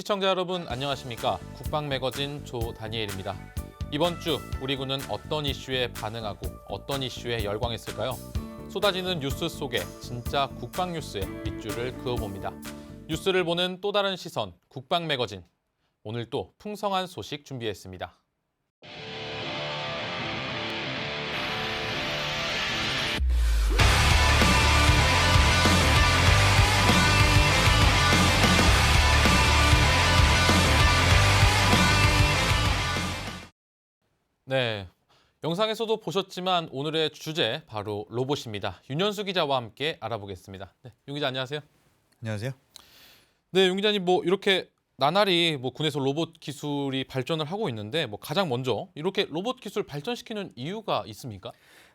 시청자 여러분 안녕하십니까? 국방 매거진 조 다니엘입니다. 이번 주 우리 군은 어떤 이슈에 반응하고 어떤 이슈에 열광했을까요? 쏟아지는 뉴스 속에 진짜 국방 뉴스의 밑줄을 그어봅니다. 뉴스를 보는 또 다른 시선 국방 매거진. 오늘 또 풍성한 소식 준비했습니다. 영상에서도 보셨지만 오늘의 주제 바로 로봇입니다. 윤현수 기자와 함께 알아보겠습니다. 네, 윤 기자 안녕하세요. 안녕하세요. 네, 윤 기자님 뭐 이렇게 나날이 뭐 군에서 로봇 기술이 발전을 하고 있는데 뭐 가장 먼저 이렇게 로봇 기술 발전시키는 이유가 있습니까?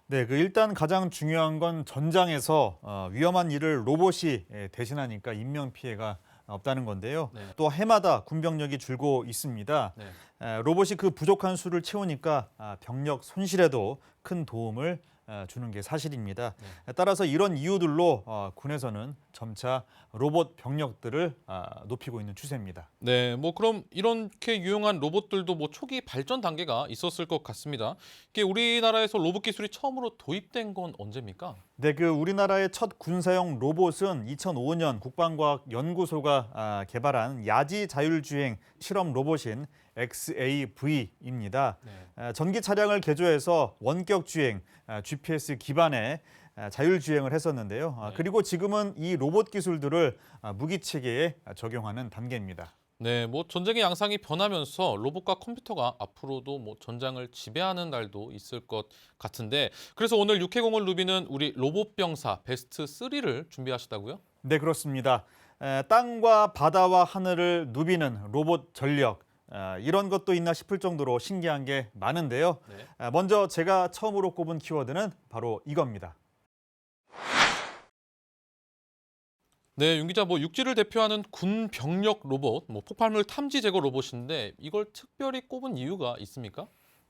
네, 그 일단 가장 중요한 건 전장에서 어, 위험한 일을 로봇이 예, 대신하니까 인명 피해가 없다는 건데요. 네. 또 해마다 군병력이 줄고 있습니다. 네. 에, 로봇이 그 부족한 수를 채우니까 아, 병력 손실에도 큰 도움을 어, 주는 게 사실입니다. 네. 따라서 이런 이유들로 어, 군에서는 점차 로봇 병력들을 아, 높이고 있는 추세입니다. 네, 뭐 그럼 이렇게 유용한 로봇들도 뭐 초기 발전 단계가 있었을 것 같습니다. 이게 우리나라에서 로봇 기술이 처음으로 도입된 건 언제입니까? 네, 그 우리나라의 첫 군사용 로봇은 2005년 국방과학연구소가 아, 개발한 야지 자율주행 실험 로봇인 XAV입니다. 네. 아, 전기 차량을 개조해서 원격 주행, 아, GPS 기반의 아, 자율주행을 했었는데요. 아, 네. 그리고 지금은 이 로봇 기술들을 아, 무기 체계에 아, 적용하는 단계입니다. 네, 뭐 전쟁의 양상이 변하면서 로봇과 컴퓨터가 앞으로도 뭐 전장을 지배하는 날도 있을 것 같은데 그래서 오늘 육해공을 누비는 우리 로봇 병사 베스트 3를 준비하셨다고요? 네, 그렇습니다. 에, 땅과 바다와 하늘을 누비는 로봇 전력 아, 이런 것도 있나 싶을 정도로 신기한 게 많은데요. 네. 아, 먼저 제가 처음으로 꼽은 키워드는 바로 이겁니다. 네, 윤 기자 뭐 육지를 대표하는 군 병력 로봇, 뭐 폭발물 탐지 제거 로봇인데 이걸 특별히 꼽은 이유가 있습니까?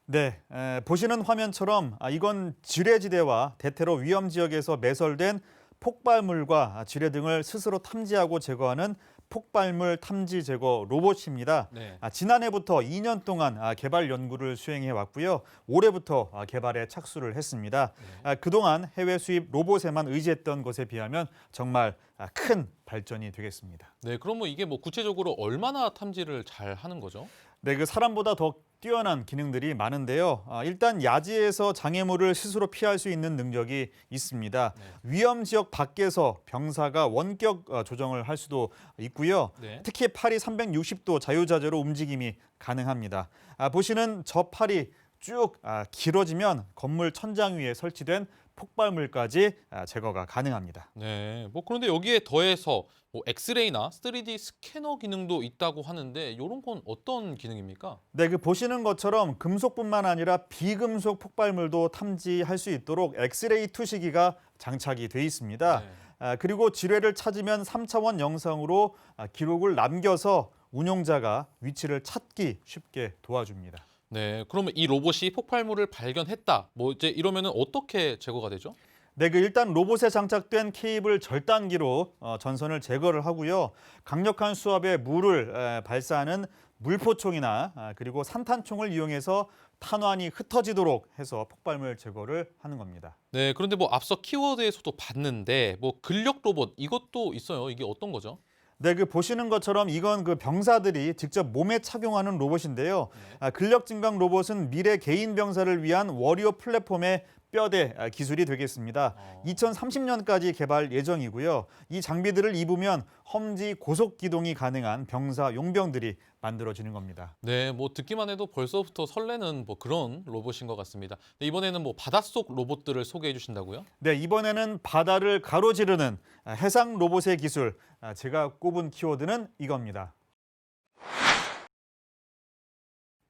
네, 에, 보시는 화면처럼 아, 이건 지뢰지대와 대테러 위험 지역에서 매설된 폭발물과 지뢰 등을 스스로 탐지하고 제거하는 폭발물 탐지 제거 로봇입니다. 네. 아, 지난해부터 2년 동안 아, 개발 연구를 수행해 왔고요. 올해부터 아, 개발에 착수를 했습니다. 아, 그동안 해외 수입 로봇에만 의지했던 것에 비하면 정말 아, 큰 발전이 되겠습니다. 네, 그럼 뭐 이게 뭐 구체적으로 얼마나 탐지를 잘 하는 거죠? 네, 그 사람보다 더 뛰어난 기능들이 많은데요. 아, 일단 야지에서 장애물을 스스로 피할 수 있는 능력이 있습니다. 네. 위험 지역 밖에서 병사가 원격 어, 조정을 할 수도 있고요. 네. 특히 팔이 360도 자유자재로 움직임이 가능합니다. 아, 보시는 저 팔이 쭉 아, 길어지면 건물 천장 위에 설치된 폭발물까지 아, 제거가 가능합니다. 네, 뭐 그런데 여기에 더해서 뭐 엑스레이나 3D 스캐너 기능도 있다고 하는데 이런 건 어떤 기능입니까? 네, 그 보시는 것처럼 금속뿐만 아니라 비금속 폭발물도 탐지할 수 있도록 엑스레이 투시기가 장착이 돼 있습니다. 네. 아, 그리고 지뢰를 찾으면 3차원 영상으로 아, 기록을 남겨서 운용자가 위치를 찾기 쉽게 도와줍니다. 네, 그러면 이 로봇이 폭발물을 발견했다. 뭐 이제 이러면은 어떻게 제거가 되죠? 네, 그 일단 로봇에 장착된 케이블 절단기로 어, 전선을 제거를 하고요. 강력한 수압의 물을 에, 발사하는 물포총이나 아, 그리고 산탄총을 이용해서 탄환이 흩어지도록 해서 폭발물 제거를 하는 겁니다. 네, 그런데 뭐 앞서 키워드에서도 봤는데 뭐 근력 로봇 이것도 있어요. 이게 어떤 거죠? 네, 그 보시는 것처럼 이건 그 병사들이 직접 몸에 착용하는 로봇인데요. 아, 근력 증강 로봇은 미래 개인 병사를 위한 워리어 플랫폼의 뼈대 아, 기술이 되겠습니다. 어. 2030년까지 개발 예정이고요. 이 장비들을 입으면 험지 고속 기동이 가능한 병사 용병들이 만들어지는 겁니다. 네, 뭐 듣기만 해도 벌써부터 설레는 뭐 그런 로봇인 것 같습니다. 네, 이번에는 뭐 바닷속 로봇들을 소개해 주신다고요? 네, 이번에는 바다를 가로지르는 아, 해상 로봇의 기술. 아, 제가 꼽은 키워드는 이겁니다.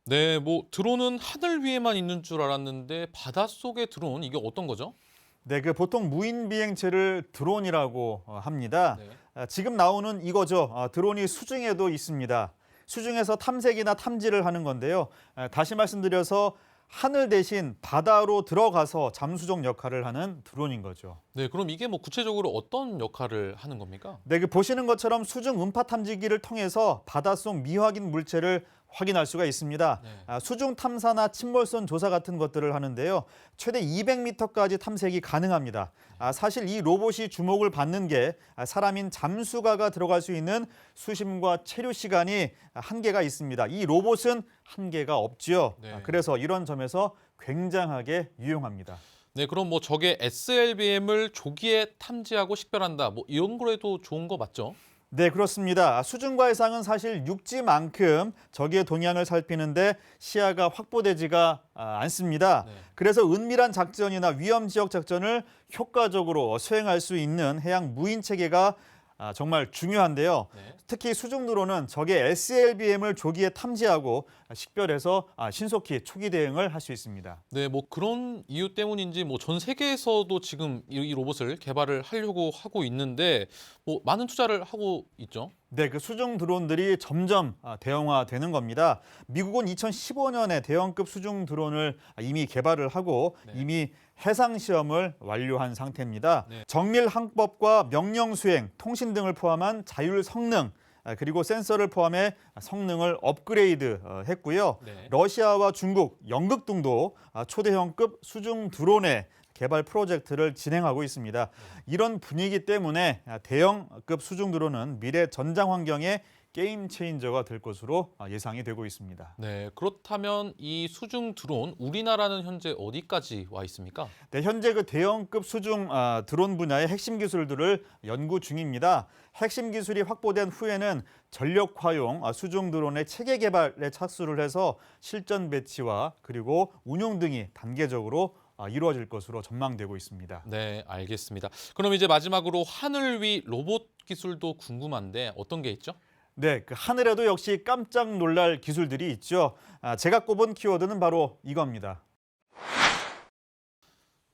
네, 뭐 드론은 하늘 위에만 있는 줄 알았는데 바닷속에 드론 이게 어떤 거죠? 네, 그 보통 무인 비행체를 드론이라고 어, 합니다. 네. 아, 지금 나오는 이거죠. 아, 드론이 수중에도 있습니다. 수중에서 탐색이나 탐지를 하는 건데요. 아, 다시 말씀드려서 하늘 대신 바다로 들어가서 잠수정 역할을 하는 드론인 거죠. 네, 그럼 이게 뭐 구체적으로 어떤 역할을 하는 겁니까? 네, 그 보시는 것처럼 수중 음파 탐지기를 통해서 바닷속 미확인 물체를 확인할 수가 있습니다. 네. 아, 수중 탐사나 침몰선 조사 같은 것들을 하는데요. 최대 200m까지 탐색이 가능합니다. 아, 사실 이 로봇이 주목을 받는 게 아, 사람인 잠수가가 들어갈 수 있는 수심과 체류 시간이 한계가 있습니다. 이 로봇은 한계가 없지요. 네. 아, 그래서 이런 점에서 굉장하게 유용합니다. 네, 그럼 뭐 적의 SLBM을 조기에 탐지하고 식별한다. 뭐 이런 거에도 좋은 거 맞죠? 네, 그렇습니다. 수중과 해상은 사실 육지만큼 적의 동향을 살피는데 시야가 확보되지가 아, 않습니다. 네. 그래서 은밀한 작전이나 위험 지역 작전을 효과적으로 수행할 수 있는 해양 무인 체계가 아, 정말 중요한데요. 네. 특히 수중 드론은 적의 SLBM을 조기에 탐지하고 식별해서 아, 신속히 초기 대응을 할 수 있습니다. 네, 뭐 그런 이유 때문인지 뭐 전 세계에서도 지금 이, 이 로봇을 개발을 하려고 하고 있는데 뭐 많은 투자를 하고 있죠. 네, 그 수중 드론들이 점점 아, 대형화되는 겁니다. 미국은 2015년에 대형급 수중 드론을 이미 개발을 하고 네. 이미 해상 시험을 완료한 상태입니다. 네. 정밀 항법과 명령 수행, 통신 등을 포함한 자율 성능 아, 그리고 센서를 포함해 성능을 업그레이드 어, 했고요. 네. 러시아와 중국, 영국 등도 아, 초대형급 수중 드론의 개발 프로젝트를 진행하고 있습니다. 이런 분위기 때문에 아, 대형급 수중 드론은 미래 전장 환경의 게임 체인저가 될 것으로 아, 예상이 되고 있습니다. 네, 그렇다면 이 수중 드론 우리나라는 현재 어디까지 와 있습니까? 네, 현재 그 대형급 수중 아, 드론 분야의 핵심 기술들을 연구 중입니다. 핵심 기술이 확보된 후에는 전력화용 아, 수중 드론의 체계 개발에 착수를 해서 실전 배치와 그리고 운용 등이 단계적으로 아, 이루어질 것으로 전망되고 있습니다. 네, 알겠습니다. 그럼 이제 마지막으로 하늘 위 로봇 기술도 궁금한데 어떤 게 있죠? 네, 그 하늘에도 역시 깜짝 놀랄 기술들이 있죠. 아, 제가 꼽은 키워드는 바로 이겁니다.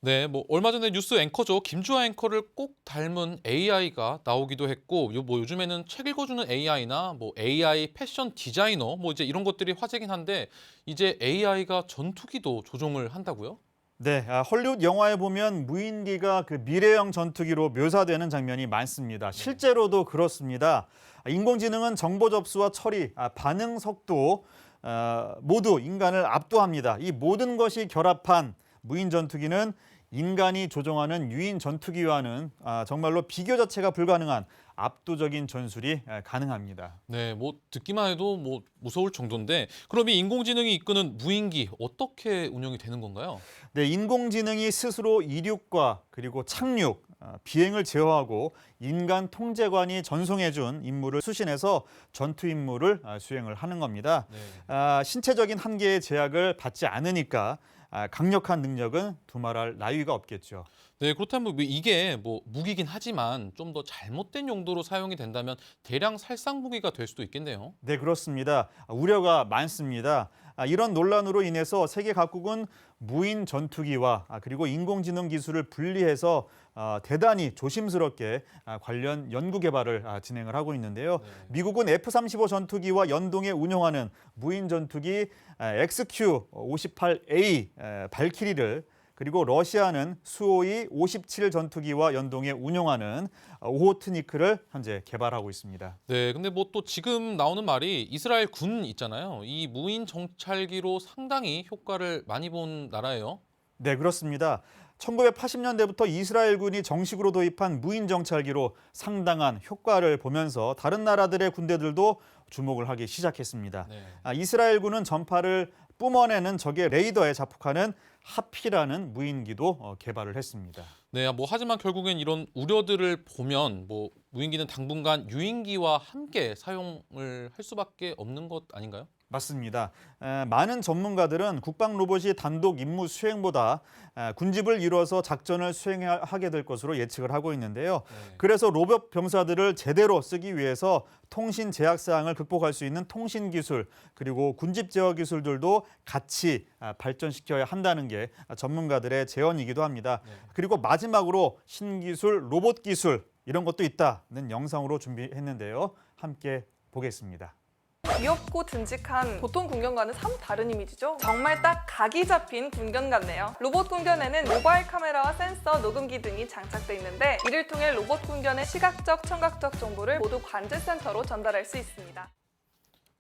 네, 뭐 얼마 전에 뉴스 앵커죠 김주아 앵커를 꼭 닮은 AI가 나오기도 했고, 요 뭐 요즘에는 책 읽어주는 AI나 뭐 AI 패션 디자이너 뭐 이제 이런 것들이 화제긴 한데 이제 AI가 전투기도 조종을 한다고요? 네, 아, 헐리우드 영화에 보면 무인기가 그 미래형 전투기로 묘사되는 장면이 많습니다. 실제로도 그렇습니다. 아, 인공지능은 정보 접수와 처리, 아, 반응 속도 어, 모두 인간을 압도합니다. 이 모든 것이 결합한 무인 전투기는 인간이 조종하는 유인 전투기와는 아, 정말로 비교 자체가 불가능한 압도적인 전술이 아, 가능합니다. 네, 뭐 듣기만 해도 뭐 무서울 정도인데 그럼 이 인공지능이 이끄는 무인기 어떻게 운영이 되는 건가요? 네, 인공지능이 스스로 이륙과 그리고 착륙, 어, 비행을 제어하고 인간 통제관이 전송해준 임무를 수신해서 전투 임무를 아, 수행을 하는 겁니다. 네. 아, 신체적인 한계의 제약을 받지 않으니까 아, 강력한 능력은 두말할 나위가 없겠죠. 네, 그렇다면 뭐 이게 뭐 무기긴 하지만 좀 더 잘못된 용도로 사용이 된다면 대량 살상 무기가 될 수도 있겠네요. 네, 그렇습니다. 아, 우려가 많습니다. 아, 이런 논란으로 인해서 세계 각국은 무인 전투기와 아, 그리고 인공지능 기술을 분리해서 아, 대단히 조심스럽게 아, 관련 연구 개발을 아, 진행을 하고 있는데요. 네. 미국은 F-35 전투기와 연동해 운용하는 무인 전투기 XQ-58A 발키리를 그리고 러시아는 수호이 57 전투기와 연동해 운용하는 오호트니크를 현재 개발하고 있습니다. 네, 근데 뭐 또 지금 나오는 말이 이스라엘 군 있잖아요. 이 무인 정찰기로 상당히 효과를 많이 본 나라예요. 네, 그렇습니다. 1980년대부터 이스라엘 군이 정식으로 도입한 무인 정찰기로 상당한 효과를 보면서 다른 나라들의 군대들도 주목을 하기 시작했습니다. 네. 아, 이스라엘 군은 전파를 뿜어내는 적의 레이더에 자폭하는 하피라는 무인기도 어, 개발을 했습니다. 네, 뭐 하지만 결국엔 이런 우려들을 보면 뭐 무인기는 당분간 유인기와 함께 사용을 할 수밖에 없는 것 아닌가요? 맞습니다. 에, 많은 전문가들은 국방 로봇이 단독 임무 수행보다 에, 군집을 이뤄서 작전을 수행하게 될 것으로 예측을 하고 있는데요. 네. 그래서 로봇 병사들을 제대로 쓰기 위해서 통신 제약 사항을 극복할 수 있는 통신 기술 그리고 군집 제어 기술들도 같이 아, 발전시켜야 한다는 게 전문가들의 제언이기도 합니다. 네. 그리고 마지막으로 신기술 로봇 기술 이런 것도 있다는 영상으로 준비했는데요. 함께 보겠습니다. 귀엽고 듬직한 보통 군견과는 사뭇 다른 이미지죠? 정말 딱 각이 잡힌 군견 같네요. 로봇 군견에는 모바일 카메라와 센서, 녹음기 등이 장착돼 있는데 이를 통해 로봇 군견의 시각적, 청각적 정보를 모두 관제센터로 전달할 수 있습니다.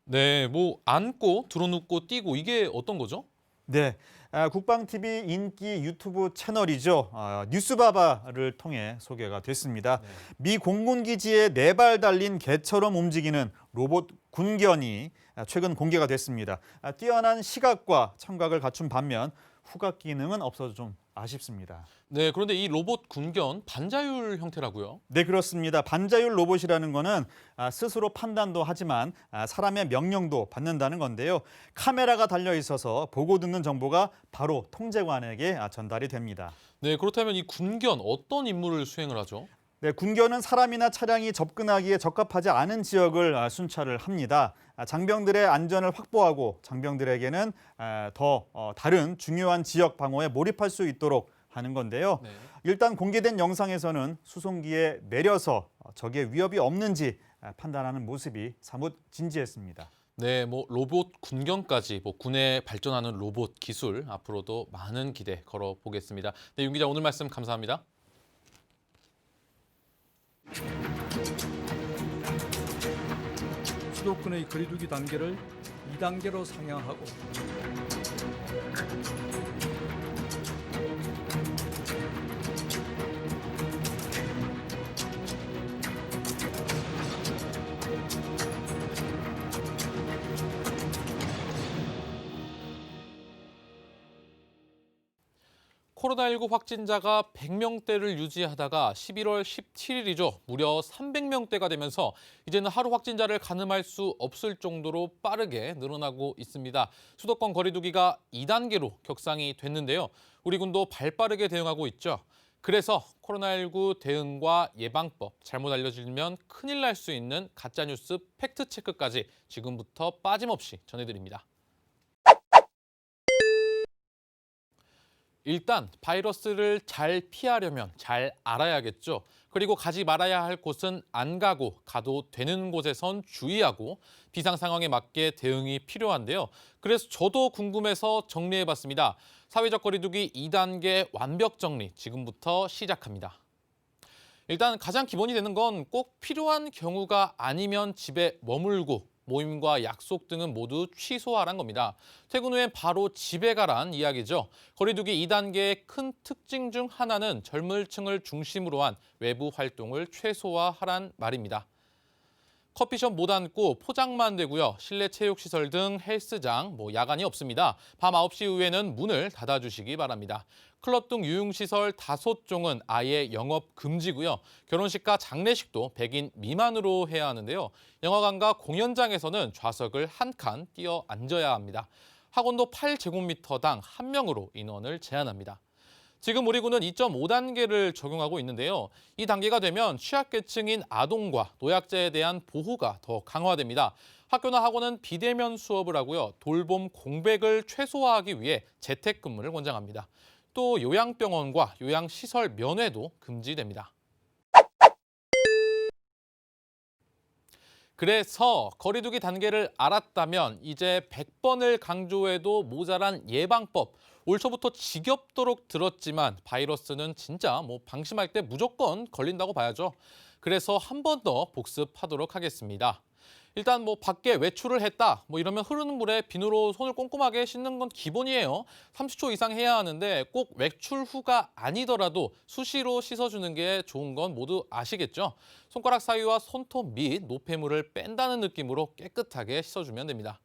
네, 뭐 앉고 들어눕고 뛰고 이게 어떤 거죠? 네, 아, 국방TV 인기 유튜브 채널이죠. 아, 뉴스바바를 통해 소개가 됐습니다. 미 공군기지에 네 발 달린 개처럼 움직이는 로봇 군견이 아, 최근 공개가 됐습니다. 아, 뛰어난 시각과 청각을 갖춘 반면 후각 기능은 없어서 좀 아쉽습니다. 네, 그런데 이 로봇 군견 반자율 형태라고요. 네, 그렇습니다. 반자율 로봇이라는 거는 아, 스스로 판단도 하지만 아, 사람의 명령도 받는다는 건데요. 카메라가 달려 있어서 보고 듣는 정보가 바로 통제관에게 아, 전달이 됩니다. 네, 그렇다면 이 군견 어떤 임무를 수행을 하죠? 네, 군견은 사람이나 차량이 접근하기에 적합하지 않은 지역을 아, 순찰을 합니다. 아, 장병들의 안전을 확보하고 장병들에게는 아, 더 어, 다른 중요한 지역 방어에 몰입할 수 있도록 하는 건데요. 네. 일단 공개된 영상에서는 수송기에 내려서 어, 적의 위협이 없는지 아, 판단하는 모습이 사뭇 진지했습니다. 네, 뭐 로봇 군견까지 뭐 군에 발전하는 로봇 기술 앞으로도 많은 기대 걸어 보겠습니다. 네, 윤 기자 오늘 말씀 감사합니다. 수도권의 거리두기 단계를 2단계로 상향하고 코로나19 확진자가 100명대를 유지하다가 11월 17일이죠. 무려 300명대가 되면서 이제는 하루 확진자를 가늠할 수 없을 정도로 빠르게 늘어나고 있습니다. 수도권 거리두기가 2단계로 격상이 됐는데요. 우리 군도 발빠르게 대응하고 있죠. 그래서 코로나19 대응과 예방법 잘못 알려지면 큰일 날 수 있는 가짜뉴스 팩트체크까지 지금부터 빠짐없이 전해드립니다. 일단 바이러스를 잘 피하려면 잘 알아야겠죠. 그리고 가지 말아야 할 곳은 안 가고 가도 되는 곳에선 주의하고 비상 상황에 맞게 대응이 필요한데요. 그래서 저도 궁금해서 정리해 봤습니다. 사회적 거리두기 2단계 완벽 정리 지금부터 시작합니다. 일단 가장 기본이 되는 건 꼭 필요한 경우가 아니면 집에 머물고 모임과 약속 등은 모두 취소하란 겁니다. 퇴근 후엔 바로 집에 가란 이야기죠. 거리두기 2단계의 큰 특징 중 하나는 젊을 층을 중심으로 한 외부 활동을 최소화하란 말입니다. 커피숍 못 앉고 포장만 되고요. 실내 체육시설 등 헬스장, 뭐 야간이 없습니다. 밤 9시 이후에는 문을 닫아주시기 바랍니다. 클럽 등 유흥시설 다섯 종은 아예 영업 금지고요. 결혼식과 장례식도 100인 미만으로 해야 하는데요. 영화관과 공연장에서는 좌석을 한 칸 띄어 앉아야 합니다. 학원도 8제곱미터당 한명으로 인원을 제한합니다. 지금 우리 군은 2.5단계를 적용하고 있는데요. 이 단계가 되면 취약계층인 아동과 노약자에 대한 보호가 더 강화됩니다. 학교나 학원은 비대면 수업을 하고요. 돌봄 공백을 최소화하기 위해 재택근무를 권장합니다. 또 요양병원과 요양시설 면회도 금지됩니다. 그래서 거리두기 단계를 알았다면 이제 100번을 강조해도 모자란 예방법 올 초부터 지겹도록 들었지만 바이러스는 진짜 뭐 방심할 때 무조건 걸린다고 봐야죠. 그래서 한 번 더 복습하도록 하겠습니다. 일단 뭐 밖에 외출을 했다 뭐 이러면 흐르는 물에 비누로 손을 꼼꼼하게 씻는 건 기본이에요. 30초 이상 해야 하는데 꼭 외출 후가 아니더라도 수시로 씻어주는 게 좋은 건 모두 아시겠죠? 손가락 사이와 손톱 및 노폐물을 뺀다는 느낌으로 깨끗하게 씻어주면 됩니다.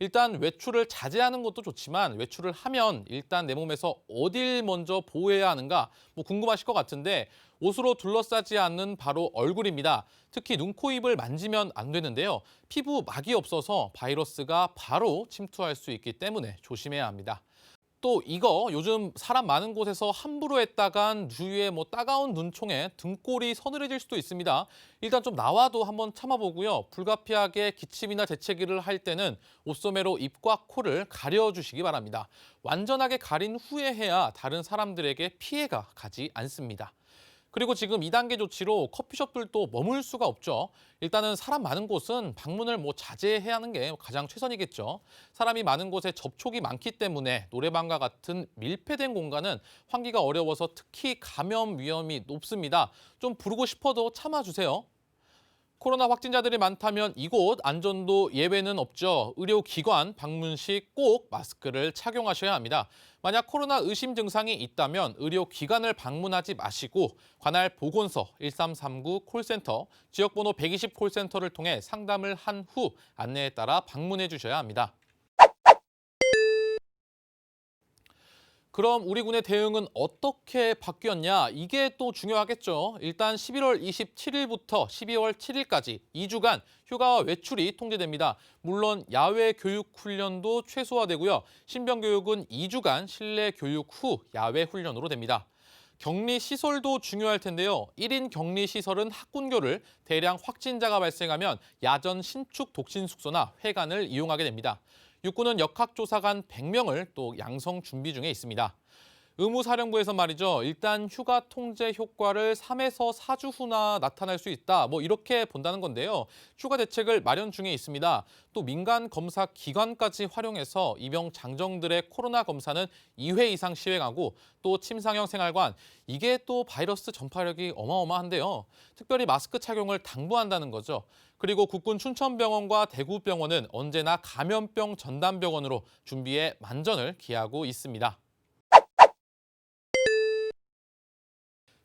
일단 외출을 자제하는 것도 좋지만 외출을 하면 일단 내 몸에서 어딜 먼저 보호해야 하는가 뭐 궁금하실 것 같은데 옷으로 둘러싸지 않는 바로 얼굴입니다. 특히 눈, 코, 입을 만지면 안 되는데요. 피부 막이 없어서 바이러스가 바로 침투할 수 있기 때문에 조심해야 합니다. 또 이거 요즘 사람 많은 곳에서 함부로 했다간 주위에 뭐 따가운 눈총에 등골이 서늘해질 수도 있습니다. 일단 좀 나와도 한번 참아보고요. 불가피하게 기침이나 재채기를 할 때는 옷소매로 입과 코를 가려주시기 바랍니다. 완전하게 가린 후에 해야 다른 사람들에게 피해가 가지 않습니다. 그리고 지금 2단계 조치로 커피숍들도 머물 수가 없죠. 일단은 사람 많은 곳은 방문을 뭐 자제해야 하는 게 가장 최선이겠죠. 사람이 많은 곳에 접촉이 많기 때문에 노래방과 같은 밀폐된 공간은 환기가 어려워서 특히 감염 위험이 높습니다. 좀 부르고 싶어도 참아주세요. 코로나 확진자들이 많다면 이곳 안전도 예외는 없죠. 의료기관 방문 시 꼭 마스크를 착용하셔야 합니다. 만약 코로나 의심 증상이 있다면 의료기관을 방문하지 마시고 관할 보건소 1339 콜센터, 지역번호 120 콜센터를 통해 상담을 한 후 안내에 따라 방문해 주셔야 합니다. 그럼 우리 군의 대응은 어떻게 바뀌었냐? 이게 또 중요하겠죠. 일단 11월 27일부터 12월 7일까지 2주간 휴가와 외출이 통제됩니다. 물론 야외 교육 훈련도 최소화되고요. 신병 교육은 2주간 실내 교육 후 야외 훈련으로 됩니다. 격리 시설도 중요할 텐데요. 1인 격리 시설은 학군교를 대량 확진자가 발생하면 야전 신축 독신 숙소나 회관을 이용하게 됩니다. 육군은 역학조사관 100명을 또 양성 준비 중에 있습니다. 의무사령부에서 말이죠. 일단 휴가 통제 효과를 3에서 4주 후나 나타날 수 있다. 뭐 이렇게 본다는 건데요. 휴가 대책을 마련 중에 있습니다. 또 민간 검사 기관까지 활용해서 입영 장정들의 코로나 검사는 2회 이상 시행하고 또 침상형 생활관 이게 또 바이러스 전파력이 어마어마한데요. 특별히 마스크 착용을 당부한다는 거죠. 그리고 국군 춘천병원과 대구병원은 언제나 감염병 전담병원으로 준비에 만전을 기하고 있습니다.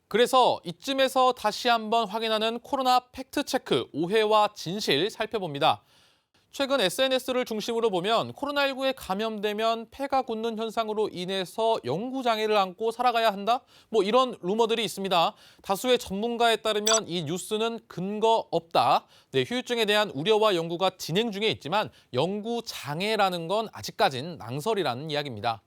그래서 이쯤에서 다시 한번 확인하는 코로나 팩트체크 오해와 진실 살펴봅니다. 최근 SNS를 중심으로 보면 코로나19에 감염되면 폐가 굳는 현상으로 인해서 영구 장애를 안고 살아가야 한다? 뭐 이런 루머들이 있습니다. 다수의 전문가에 따르면 이 뉴스는 근거 없다. 네, 후유증에 대한 우려와 연구가 진행 중에 있지만 영구 장애라는 건 아직까진 낭설이라는 이야기입니다.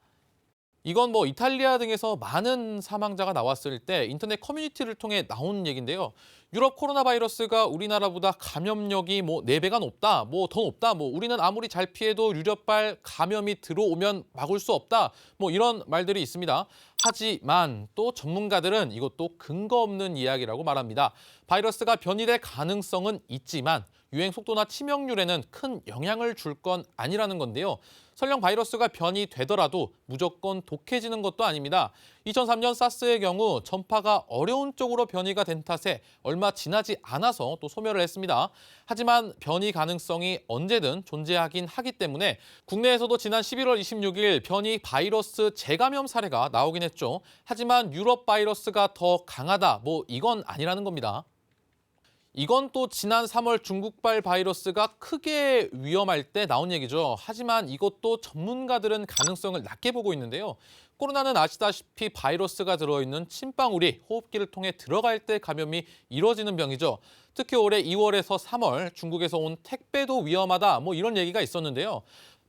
이건 뭐 이탈리아 등에서 많은 사망자가 나왔을 때 인터넷 커뮤니티를 통해 나온 얘기인데요. 유럽 코로나 바이러스가 우리나라보다 감염력이 뭐 네배가 높다, 뭐 더 높다, 뭐 우리는 아무리 잘 피해도 유럽발 감염이 들어오면 막을 수 없다, 뭐 이런 말들이 있습니다. 하지만 또 전문가들은 이것도 근거 없는 이야기라고 말합니다. 바이러스가 변이될 가능성은 있지만 유행 속도나 치명률에는 큰 영향을 줄 건 아니라는 건데요. 설령 바이러스가 변이되더라도 무조건 독해지는 것도 아닙니다. 2003년 사스의 경우 전파가 어려운 쪽으로 변이가 된 탓에 얼마 지나지 않아서 또 소멸을 했습니다. 하지만 변이 가능성이 언제든 존재하긴 하기 때문에 국내에서도 지난 11월 26일 변이 바이러스 재감염 사례가 나오긴 했죠. 하지만 유럽 바이러스가 더 강하다, 뭐 이건 아니라는 겁니다. 이건 또 지난 3월 중국발 바이러스가 크게 위험할 때 나온 얘기죠. 하지만 이것도 전문가들은 가능성을 낮게 보고 있는데요. 코로나는 아시다시피 바이러스가 들어있는 침방울이 호흡기를 통해 들어갈 때 감염이 이뤄지는 병이죠. 특히 올해 2월에서 3월 중국에서 온 택배도 위험하다 뭐 이런 얘기가 있었는데요.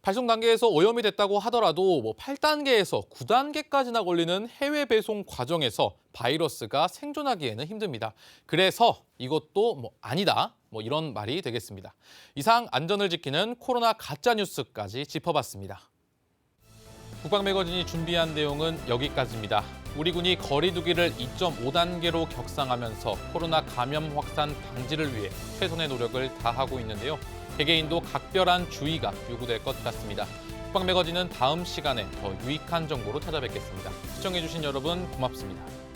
발송 단계에서 오염이 됐다고 하더라도 뭐 8단계에서 9단계까지나 걸리는 해외 배송 과정에서 바이러스가 생존하기에는 힘듭니다. 그래서 이것도 뭐 아니다. 뭐 이런 말이 되겠습니다. 이상 안전을 지키는 코로나 가짜 뉴스까지 짚어봤습니다. 국방 매거진이 준비한 내용은 여기까지입니다. 우리 군이 거리두기를 2.5단계로 격상하면서 코로나 감염 확산 방지를 위해 최선의 노력을 다하고 있는데요. 개개인도 각별한 주의가 요구될 것 같습니다. 국방 매거진은 다음 시간에 더 유익한 정보로 찾아뵙겠습니다. 시청해주신 여러분 고맙습니다.